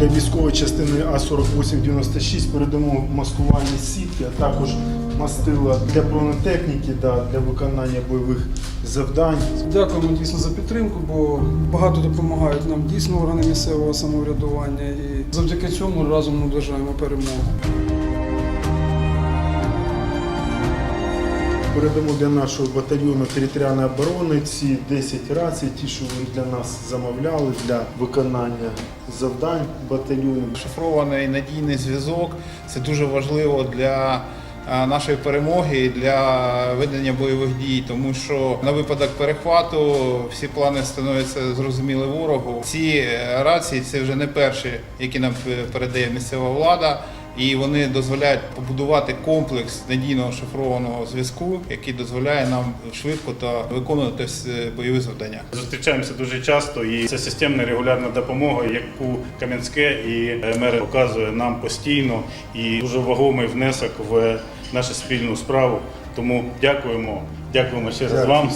для військової частини А4896 передамо маскувальні сітки, а також мастила для бронетехніки да, для виконання бойових завдань. Дякуємо дійсно за підтримку, бо багато допомагають нам дійсно органи місцевого самоврядування і завдяки цьому разом наближаємо перемогу. Передамо для нашого батальйону територіальної оборони ці 10 рацій, ті, що ви для нас замовляли для виконання завдань батальйону. Шифрований надійний зв'язок це дуже важливо для е, нашої перемоги для ведення бойових дій, тому що на випадок перехвату всі плани становляться зрозуміли ворогу. Ці е, рації це вже не перші, які нам е, передає місцева влада. І вони дозволяють побудувати комплекс надійного шифрованого зв'язку, який дозволяє нам швидко та виконувати всі бойові завдання. Зустрічаємося дуже часто, і це системна регулярна допомога, яку Кам'янське і мер показує нам постійно, і дуже вагомий внесок в нашу спільну справу. Тому дякуємо, дякуємо ще раз Дякую. вам.